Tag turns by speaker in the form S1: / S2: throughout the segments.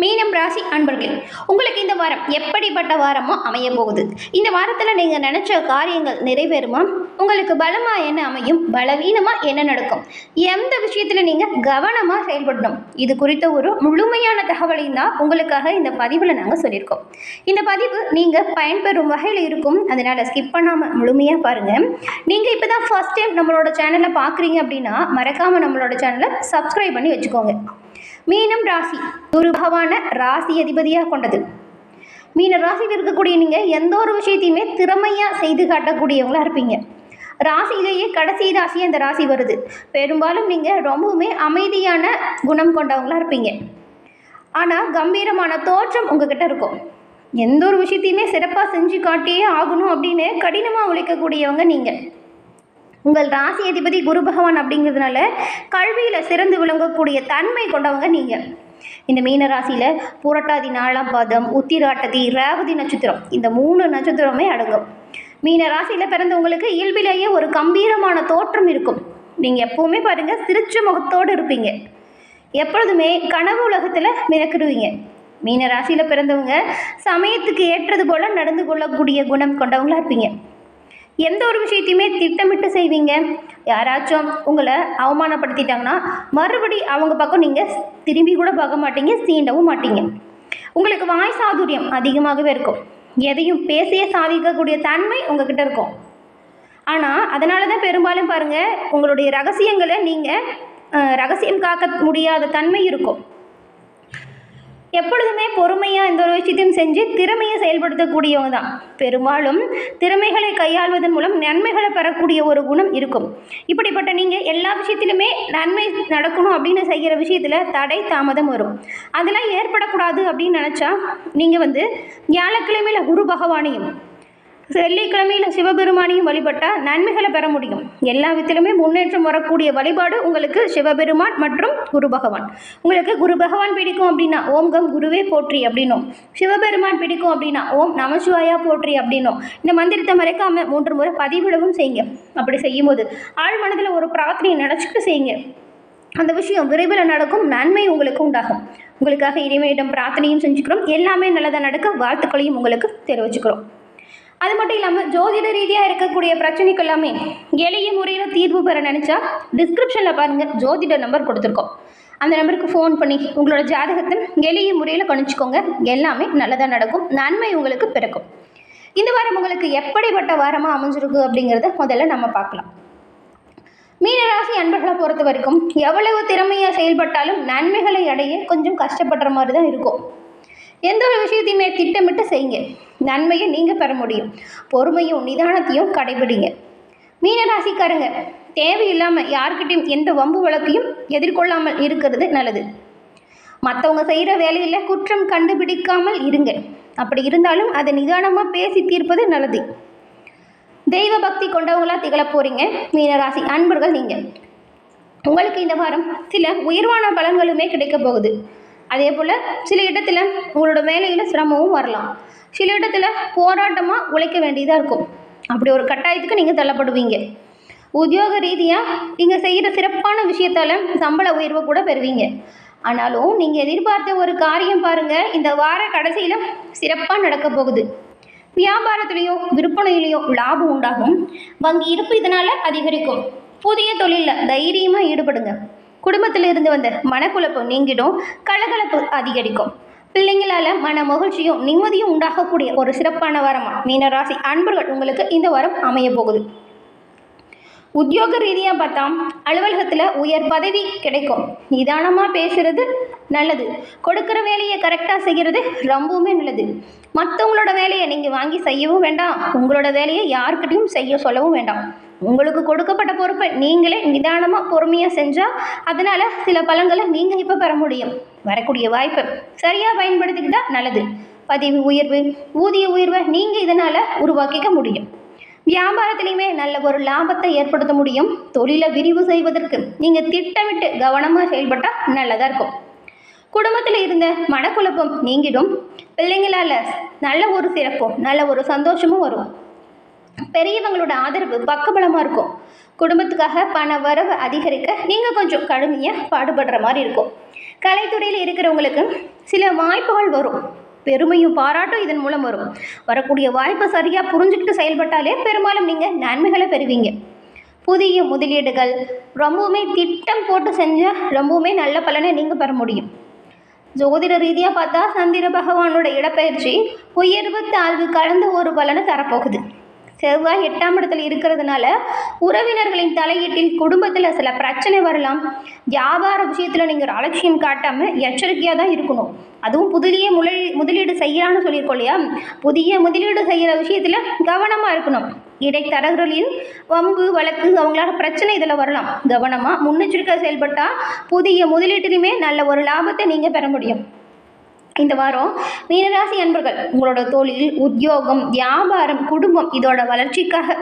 S1: மீனம் ராசி அன்பர்களே உங்களுக்கு இந்த வாரம் எப்படிப்பட்ட வாரமோ அமைய போகுது? இந்த வாரத்தில் நீங்கள் நினச்ச காரியங்கள் நிறைவேறுமா? உங்களுக்கு பலமாக என்ன அமையும்? பலவீனமாக என்ன நடக்கும்? எந்த விஷயத்தில் நீங்கள் கவனமாக செயல்படணும்? இது குறித்த ஒரு முழுமையான தகவலையும் தான் உங்களுக்காக இந்த பதிவில் நாங்கள் சொல்லியிருக்கோம். இந்த பதிவு நீங்கள் பயன்பெறும் வகையில் இருக்கும். அதனால் ஸ்கிப் பண்ணாமல் முழுமையாக பாருங்கள் நீங்கள் இப்போ தான் ஃபஸ்ட் டைம் நம்மளோட சேனலை பார்க்குறீங்க அப்படின்னா மறக்காமல் நம்மளோட சேனலை சப்ஸ்கிரைப் பண்ணி வச்சுக்கோங்க. மீனம் ராசி. குரு பகவான ராசி அதிபதியாக கொண்டது. மீன ராசியில் இருக்கக்கூடிய நீங்கள் எந்த ஒரு விஷயத்தையுமே திறமையாக செய்து காட்டக்கூடியவங்களாக இருப்பீங்க. ராசியிலேயே கடைசி ராசி அந்த ராசி வருது. பெரும்பாலும் நீங்கள் ரொம்பவுமே அமைதியான குணம் கொண்டவங்களாக இருப்பீங்க. ஆனால் கம்பீரமான தோற்றம் உங்ககிட்ட இருக்கும். எந்த ஒரு விஷயத்தையுமே சிறப்பாக செஞ்சு காட்டியே ஆகணும் அப்படின்னு கடினமாக உழைக்கக்கூடியவங்க நீங்கள் உங்கள் ராசி அதிபதி குரு பகவான் அப்படிங்கிறதுனால கல்வியில் சிறந்து விளங்கக்கூடிய தன்மை கொண்டவங்க நீங்கள் இந்த மீன ராசியில் புரட்டாதி நாலாம் பாதம் உத்திராட்டதி ரேவதி நட்சத்திரம். இந்த மூணு நட்சத்திரமே அடங்கும். மீன ராசியில் பிறந்தவங்களுக்கு இயல்பிலேயே ஒரு கம்பீரமான தோற்றம் இருக்கும். நீங்கள் எப்போவுமே பாருங்கள் சிரிச்ச முகத்தோடு இருப்பீங்க. எப்பொழுதுமே கனவு உலகத்தில் மிதக்கிடுவீங்க. மீன ராசியில் பிறந்தவங்க சமயத்துக்கு ஏற்றது போல் நடந்து கொள்ளக்கூடிய குணம் கொண்டவங்களா இருப்பீங்க. எந்த ஒரு விஷயத்தையுமே திட்டமிட்டு செய்வீங்க? யாராச்சும் உங்களை அவமானப்படுத்திட்டாங்கன்னா மறுபடி அவங்க பக்கம் நீங்கள் திரும்பி கூட பார்க்க மாட்டீங்க சீண்டவும் மாட்டீங்க. உங்களுக்கு வாய் சாதுரியம் அதிகமாகவே இருக்கும். எதையும் பேசியே சாதிக்கக்கூடிய தன்மை உங்ககிட்ட இருக்கும். ஆனால் அதனால தான் பெரும்பாலும் பாருங்கள் உங்களுடைய ரகசியங்களை நீங்கள் ரகசியம் காக்க முடியாத தன்மை இருக்கும். எப்பொழுதுமே பொறுமையாக எந்த ஒரு விஷயத்தையும் செஞ்சு திறமையை செயல்படுத்தக்கூடியவங்க தான் பெரும்பாலும் திறமைகளை கையாள்வதன் மூலம் நன்மைகளை பெறக்கூடிய ஒரு குணம் இருக்கும். இப்படிப்பட்ட நீங்கள் எல்லா விஷயத்திலுமே நன்மை நடக்கணும் அப்படின்னு செய்கிற விஷயத்தில் தடை தாமதம் வரும். அதெல்லாம் ஏற்படக்கூடாது அப்படின்னு நினச்சா நீங்கள் வந்து வியாழக்கிழமையில் குரு பகவானையும் வெள்ளிக்கிழமையில் சிவபெருமானையும் வழிபட்டால் நன்மைகளை பெற முடியும். எல்லா விதத்திலுமே முன்னேற்றம் வரக்கூடிய வழிபாடு உங்களுக்கு சிவபெருமான் மற்றும் குரு பகவான். உங்களுக்கு குரு பகவான் பிடிக்கும் அப்படின்னா ஓம் கம் குருவே போற்றி அப்படின்னும். சிவபெருமான் பிடிக்கும் அப்படின்னா ஓம் நமசிவாயா போற்றி அப்படின்னும். இந்த மந்திரத்தை மறைக்காம மூன்று முறை பதிவிடவும் செய்யுங்க. அப்படி செய்யும்போது ஆழ் மனதில் ஒரு பிரார்த்தனையை நினச்சிட்டு செய்யுங்க. அந்த விஷயம் விரைவில் நடக்கும் நன்மை உங்களுக்கு உண்டாகும். உங்களுக்காக இறைவனிடம் பிரார்த்தனையும் செஞ்சுக்கிறோம். எல்லாமே நல்லதாக நடக்க வாழ்த்துக்களையும் உங்களுக்கு தெரிவிச்சுக்கிறோம். அது மட்டும் இல்லாமல் ஜோதிட ரீதியாக இருக்கக்கூடிய பிரச்சனைக்கு எல்லாமே எளிய முறையில் தீர்வு பெற நினச்சா டிஸ்கிரிப்ஷனில் பாருங்கள் ஜோதிட நம்பர் கொடுத்துருக்கோம். அந்த நம்பருக்கு ஃபோன் பண்ணி உங்களோட ஜாதகத்தை எளிய முறையில் கணிச்சிக்கோங்க. எல்லாமே நல்லதாக நடக்கும். நன்மை உங்களுக்கு பிறக்கும். இந்த வாரம் உங்களுக்கு எப்படிப்பட்ட வாரமாக அமைஞ்சிருக்கு அப்படிங்கிறத முதல்ல நம்ம பார்க்கலாம். மீனராசி அன்பர்களை பொறுத்த வரைக்கும் எவ்வளவு திறமையாக செயல்பட்டாலும் நன்மைகளை அடைய கொஞ்சம் கஷ்டப்படுற மாதிரி தான் இருக்கும். எந்த ஒரு விஷயத்தையுமே திட்டமிட்டு செய்யுங்க. நன்மையை நீங்கள் பெற முடியும். பொறுமையும் நிதானத்தையும் கடைபிடிங்க. மீனராசிக்காரங்க தேவையில்லாமல் யாருக்கிட்டையும் எந்த வம்பு வழக்கையும் எதிர்கொள்ளாமல் இருக்கிறது நல்லது. மற்றவங்க செய்கிற வேலையில் குற்றம் கண்டுபிடிக்காமல் இருங்க. அப்படி இருந்தாலும் அதை நிதானமாக பேசி தீர்ப்பது நல்லது. தெய்வ பக்தி கொண்டவங்களாக திகழ போகிறீங்க மீனராசி அன்பர்கள் நீங்கள் உங்களுக்கு இந்த வாரம் சில உயர்வான பலன்களுமே கிடைக்க போகுது. அதே போல் சில இடத்துல உங்களோட வேலையில் சிரமமும் வரலாம். சில இடத்துல போராட்டமாக உழைக்க வேண்டியதாக இருக்கும். அப்படி ஒரு கட்டாயத்துக்கு நீங்கள் தள்ளப்படுவீங்க. உத்தியோக ரீதியாக நீங்கள் செய்கிற சிறப்பான விஷயத்தால் சம்பள உயர்வை கூட பெறுவீங்க. ஆனாலும் நீங்கள் எதிர்பார்த்த ஒரு காரியம் பாருங்கள் இந்த வார கடைசியில் சிறப்பாக நடக்க போகுது. வியாபாரத்துலேயும் விற்பனையிலையும் லாபம் உண்டாகும். வங்கி இருப்பு இதனால் அதிகரிக்கும். புதிய தொழிலில் தைரியமாக ஈடுபடுங்க. குடும்பத்தில் இருந்து வந்த மனக்குழப்பம் நீங்கிடும் கலகலப்பு அதிகரிக்கும். பிள்ளைங்களால் மன மகிழ்ச்சியும் நிம்மதியும் உண்டாகக்கூடிய ஒரு சிறப்பான வாரமாக மீனராசி அன்பர்கள் உங்களுக்கு இந்த வாரம் அமைய போகுது. உத்தியோக ரீதியாக பார்த்தா அலுவலகத்தில் உயர் பதவி கிடைக்கும். நிதானமாக பேசுகிறது நல்லது. கொடுக்குற வேலையை கரெக்டாக செய்கிறது ரொம்பவுமே நல்லது. மற்றவங்களோட வேலையை நீங்கள் வாங்கி செய்யவும் வேண்டாம். உங்களோட வேலையை யாருக்கிட்டையும் செய்ய சொல்லவும் வேண்டாம். உங்களுக்கு கொடுக்கப்பட்ட பொறுப்பை நீங்களே நிதானமாக பொறுமையாக செஞ்சால் அதனால் சில பழங்களை நீங்கள் இப்போ பெற முடியும். வரக்கூடிய வாய்ப்பை சரியாக பயன்படுத்திக்கிட்டால் நல்லது. பதவி உயர்வு ஊதிய உயர்வை நீங்கள் இதனால் உருவாக்கிக்க முடியும். வியாபாரத்திலையுமே நல்ல ஒரு லாபத்தை ஏற்படுத்த முடியும். தொழிலை விரிவு செய்வதற்கு நீங்கள் திட்டமிட்டு கவனமாக செயல்பட்டால் நல்லதாக இருக்கும். குடும்பத்தில் இருந்த மனக்குழப்பம் நீங்கிடும். பிள்ளைங்களால் நல்ல ஒரு சிறப்பும் நல்ல ஒரு சந்தோஷமும் வரும். பெரியவங்களோட ஆதரவு பக்கபலமாக இருக்கும். குடும்பத்துக்காக பண வரவு அதிகரிக்க நீங்கள் கொஞ்சம் கடுமையாக பாடுபடுற மாதிரி இருக்கும். கலைத்துறையில் இருக்கிறவங்களுக்கு சில வாய்ப்புகள் வரும். பெருமையும் பாராட்டும் இதன் மூலம் வரும். வரக்கூடிய வாய்ப்பை சரியாக புரிஞ்சுக்கிட்டு செயல்பட்டாலே பெரும்பாலும் நீங்கள் நன்மைகளை பெறுவீங்க. புதிய முதலீடுகள் ரொம்பவுமே திட்டம் போட்டு செஞ்சால் ரொம்பவுமே நல்ல பலனை நீங்கள் பெற முடியும். ஜோதிட ரீதியாக பார்த்தா சந்திர பகவானோட இடப்பெயர்ச்சி உயர்வு தாழ்வு கலந்த ஒரு பலனை தரப்போகுது. செவ்வாய் எட்டாம் இடத்துல இருக்கிறதுனால உறவினர்களின் தலையீட்டில் குடும்பத்தில் சில பிரச்சனை வரலாம். வியாபார விஷயத்தில் நீங்கள் ஒரு அலட்சியம் காட்டாமல் எச்சரிக்கையாக தான் இருக்கணும். அதுவும் புதிய முதலீ முதலீடு செய்யலான்னு சொல்லியிருக்கோம் இல்லையா? புதிய முதலீடு செய்கிற விஷயத்தில் கவனமாக இருக்கணும். இடைத்தரகர்களின் வம்பு வழக்கு அவங்களால பிரச்சனை இதில் வரலாம். கவனமாக முன்னெச்சரிக்கை செயல்பட்டால் புதிய முதலீட்டிலுமே நல்ல ஒரு லாபத்தை நீங்கள் பெற முடியும். இந்த வாரம் மீனராசி அன்பர்கள் உங்களோட தொழில் உத்தியோகம் வியாபாரம் குடும்பம் இதோட வளர்ச்சிக்காக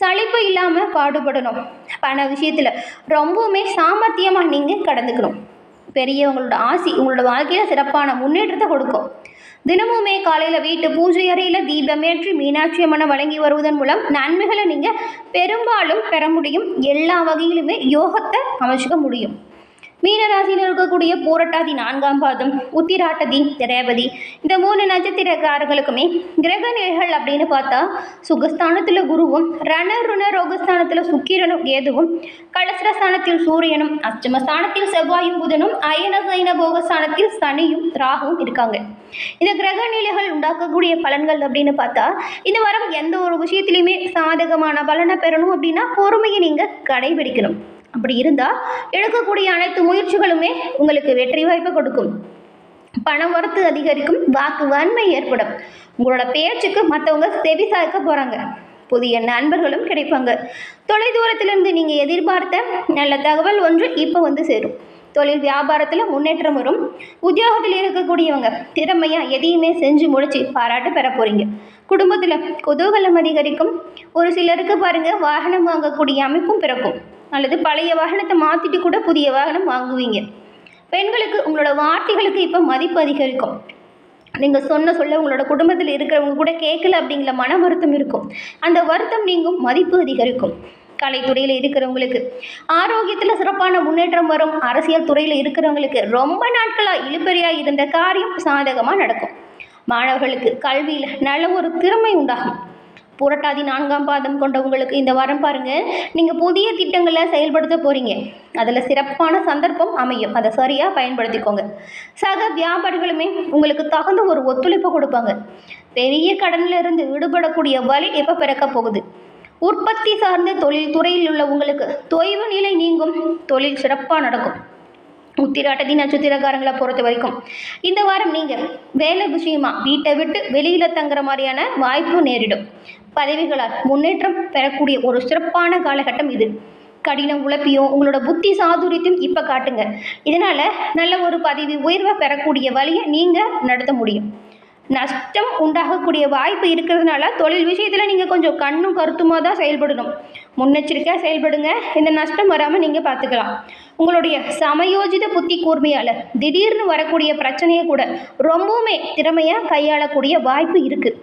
S1: சலிப்பு இல்லாமல் பாடுபடணும். பண விஷயத்தில் ரொம்பவுமே சாமர்த்தியமாக நீங்கள் கடந்துக்கணும். பெரியவங்களோட ஆசி உங்களோட வாழ்க்கையில் சிறப்பான முன்னேற்றத்தை கொடுக்கும். தினமுமே காலையில் வீட்டு பூஜை அறையில் தீபமேற்றி மீனாட்சி அம்மனை வழங்கி வருவதன் மூலம் நன்மைகளை நீங்கள் பெரும்பாலும் பெற முடியும். எல்லா வகையிலுமே யோகத்தை அமைச்சுக்க முடியும். மீனராசியில் இருக்கக்கூடிய போரட்டாதி நான்காம் பாதம் உத்திராட்டதி ரேவதி இந்த மூணு நட்சத்திரக்காரர்களுக்குமே கிரக நிலைகள் அப்படின்னு பார்த்தா சுகஸ்தானத்தில் குருவும் ரண ருண ரோகஸ்தானத்தில் சுக்கிரனும் கேதுவும் கலசரஸ்தானத்தில் சூரியனும் அஷ்டமஸ்தானத்தில் செவ்வாயும் புதனும் அயன சைன போகஸ்தானத்தில் சனியும் ராகுவும் இருக்காங்க. இந்த கிரக நிலைகள் உண்டாக்கக்கூடிய பலன்கள் அப்படின்னு பார்த்தா இந்த வாரம் எந்த ஒரு விஷயத்திலையுமே சாதகமான பலனை பெறணும் அப்படின்னா பொறுமையை நீங்கள் கடைபிடிக்கணும். அப்படி இருந்தால் எடுக்கக்கூடிய அனைத்து முயற்சிகளுமே உங்களுக்கு வெற்றி வாய்ப்பை கொடுக்கும். பண வரத்து அதிகரிக்கும் வாக்கு வன்மை ஏற்படும். உங்களோட பேச்சுக்கு மற்றவங்க செவி சாய்க்க போகிறாங்க புதிய நண்பர்களும் கிடைப்பாங்க. தொலைதூரத்திலிருந்து நீங்கள் எதிர்பார்த்த நல்ல தகவல் ஒன்று இப்போ வந்து சேரும். தொழில் வியாபாரத்தில் முன்னேற்றம் வரும். உத்தியோகத்தில் இருக்கக்கூடியவங்க திறமையாக எதையுமே செஞ்சு முடிச்சு பாராட்டு பெற போகிறீங்க குடும்பத்தில் குதூகலம் அதிகரிக்கும். ஒரு சிலருக்கு பாருங்கள் வாகனம் வாங்கக்கூடிய அமைப்பும் பிறக்கும். அல்லது பழைய வாகனத்தை மாற்றிட்டு கூட புதிய வாகனம் வாங்குவீங்க. பெண்களுக்கு உங்களோட வார்த்தைகளுக்கு இப்போ மதிப்பு அதிகரிக்கும். நீங்கள் சொன்ன சொல்ல உங்களோட குடும்பத்தில் இருக்கிறவங்க கூட கேட்கல அப்படிங்கிற மன வருத்தம் இருக்கும். அந்த வருத்தம் நீங்கும் மதிப்பு அதிகரிக்கும். கலைத்துறையில் இருக்கிறவங்களுக்கு ஆரோக்கியத்தில் சிறப்பான முன்னேற்றம் வரும். அரசியல் துறையில் இருக்கிறவங்களுக்கு ரொம்ப நாட்களாக இழுபறியாக இருந்த காரியம் சாதகமாக நடக்கும். மாணவர்களுக்கு கல்வியில் நல்ல ஒரு திறமை உண்டாகும். புரட்டாதி நான்காம் பாதம் கொண்டவங்களுக்கு இந்த வாரம் பாருங்கள் நீங்கள் புதிய திட்டங்களை செயல்படுத்த போகிறீங்க அதில் சிறப்பான சந்தர்ப்பம் அமையும். அதை சரியாக பயன்படுத்திக்கோங்க. சக வியாபாரிகளுமே உங்களுக்கு தகுந்த ஒரு ஒத்துழைப்பு கொடுப்பாங்க. பெரிய கடனில் இருந்து விடுபடக்கூடிய வழி எப்போ பிறக்க போகுது? உற்பத்தி சார்ந்த தொழில் துறையில் உள்ள உங்களுக்கு தொய்வு நிலை நீங்கும். தொழில் சிறப்பாக நடக்கும். உத்திராட்டதி நட்சத்திரக்காரங்களை பொறுத்த வரைக்கும். இந்த வாரம் நீங்கள் வேலை விஷயமா வீட்டை விட்டு வெளியில் தங்குற மாதிரியான வாய்ப்பு நேரிடும். பதவிகளால் முன்னேற்றம் பெறக்கூடிய ஒரு சிறப்பான காலகட்டம் இது. கடினம் உழப்பியும் உங்களோட புத்தி சாதுரியத்தையும் இப்போ காட்டுங்க. இதனால் நல்ல ஒரு பதவி உயர்வை பெறக்கூடிய வழியை நீங்கள் நடத்த முடியும். நஷ்டம் உண்டாகக்கூடிய வாய்ப்பு இருக்கிறதுனால தொழில் விஷயத்தில் நீங்கள் கொஞ்சம் கண்ணும் கருத்துமாக தான் செயல்படணும். முன்னெச்சரிக்கையாக செயல்படுங்க. இந்த நஷ்டம் வராமல் நீங்கள் பார்த்துக்கலாம் உங்களுடைய சமயோஜித புத்தி கூர்மையால் திடீர்னு வரக்கூடிய பிரச்சனையை கூட ரொம்பவுமே திறமையாக கையாளக்கூடிய வாய்ப்பு இருக்குது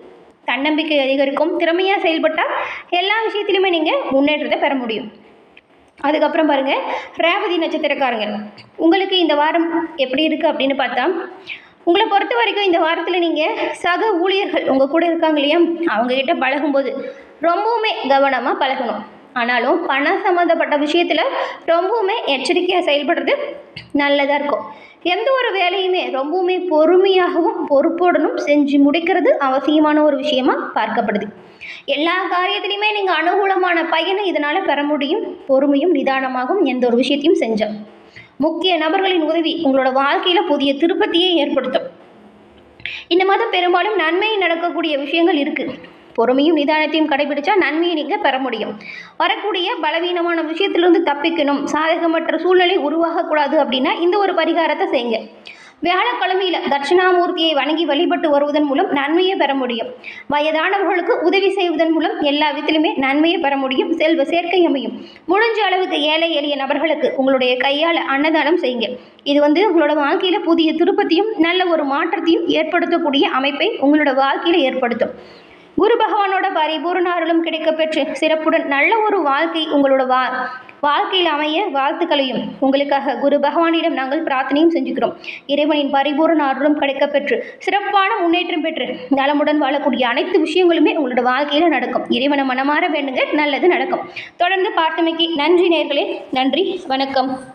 S1: தன்னம்பிக்கை அதிகரிக்கும். திறமையாக செயல்பட்டால் எல்லா விஷயத்திலுமே நீங்கள் முன்னேற்றத்தை பெற முடியும். அதுக்கப்புறம் பாருங்கள் ரேவதி நட்சத்திரக்காரங்க. உங்களுக்கு இந்த வாரம் எப்படி இருக்குது அப்படின்னு பார்த்தா உங்களை பொறுத்த வரைக்கும் இந்த வாரத்தில் நீங்கள் சக ஊழியர்கள் உங்கள் கூட இருக்காங்க இல்லையா? அவங்கக்கிட்ட பழகும்போது ரொம்பவுமே கவனமாக பழகணும். ஆனாலும் பணம் சம்மந்தப்பட்ட விஷயத்தில் ரொம்பவுமே எச்சரிக்கையாக செயல்படுறது நல்லதாக இருக்கும். எந்த ஒரு வேலையுமே ரொம்பவுமே பொறுமையாகவும் பொறுப்போடனும் செஞ்சு முடிக்கிறது அவசியமான ஒரு விஷயமா பார்க்கப்படுது. எல்லா காரியத்திலையுமே நீங்கள் அனுகூலமான பயனை இதனால் பெற முடியும். பொறுமையும் நிதானமாகவும் எந்த ஒரு விஷயத்தையும் செஞ்சோம் முக்கிய நபர்களின் உதவி உங்களோட வாழ்க்கையில் புதிய திருப்பத்தையே ஏற்படுத்தும். இந்த மாதம் பெரும்பாலும் நன்மை நடக்கக்கூடிய விஷயங்கள் இருக்குது பொறுமையும் நிதானத்தையும் கடைபிடிச்சா நன்மையை நீங்கள் பெற முடியும். வரக்கூடிய பலவீனமான விஷயத்திலிருந்து தப்பிக்கணும். சாதகமற்ற சூழ்நிலை உருவாகக்கூடாது அப்படின்னா இந்த ஒரு பரிகாரத்தை செய்யுங்க. வியாழக்கிழமையில தட்சிணாமூர்த்தியை வணங்கி வழிபட்டு வருவதன் மூலம் நன்மையை பெற முடியும். வயதானவர்களுக்கு உதவி செய்வதன் மூலம் எல்லா விதத்திலுமே நன்மையை பெற முடியும். செல்வ சேர்க்கை அமையும். முடிஞ்ச அளவுக்கு ஏழை எளிய நபர்களுக்கு உங்களுடைய கையால் அன்னதானம் செய்யுங்க. இது வந்து உங்களோட வாழ்க்கையில் புதிய திருப்பத்தையும் நல்ல ஒரு மாற்றத்தையும் ஏற்படுத்தக்கூடிய அமைப்பை உங்களோட வாழ்க்கையில் ஏற்படுத்தும். குரு பகவானோட பரிபூர்ண அருளும் கிடைக்கப்பெற்று சிறப்புடன் நல்ல ஒரு வாழ்க்கை உங்களோட வா வாழ்க்கையில் அமைய வாழ்த்துக்களையும். உங்களுக்காக குரு பகவானிடம் நாங்கள் பிரார்த்தனையும் செஞ்சுக்கிறோம். இறைவனின் பரிபூரண அருளும் கிடைக்கப்பெற்று சிறப்பான முன்னேற்றம் பெற்று நலமுடன் வாழக்கூடிய அனைத்து விஷயங்களுமே உங்களோட வாழ்க்கையில் நடக்கும். இறைவனை மனமாற வேண்டுங்க நல்லது நடக்கும். தொடர்ந்து பார்த்தமைக்கு நன்றி நேர்களே நன்றி வணக்கம்.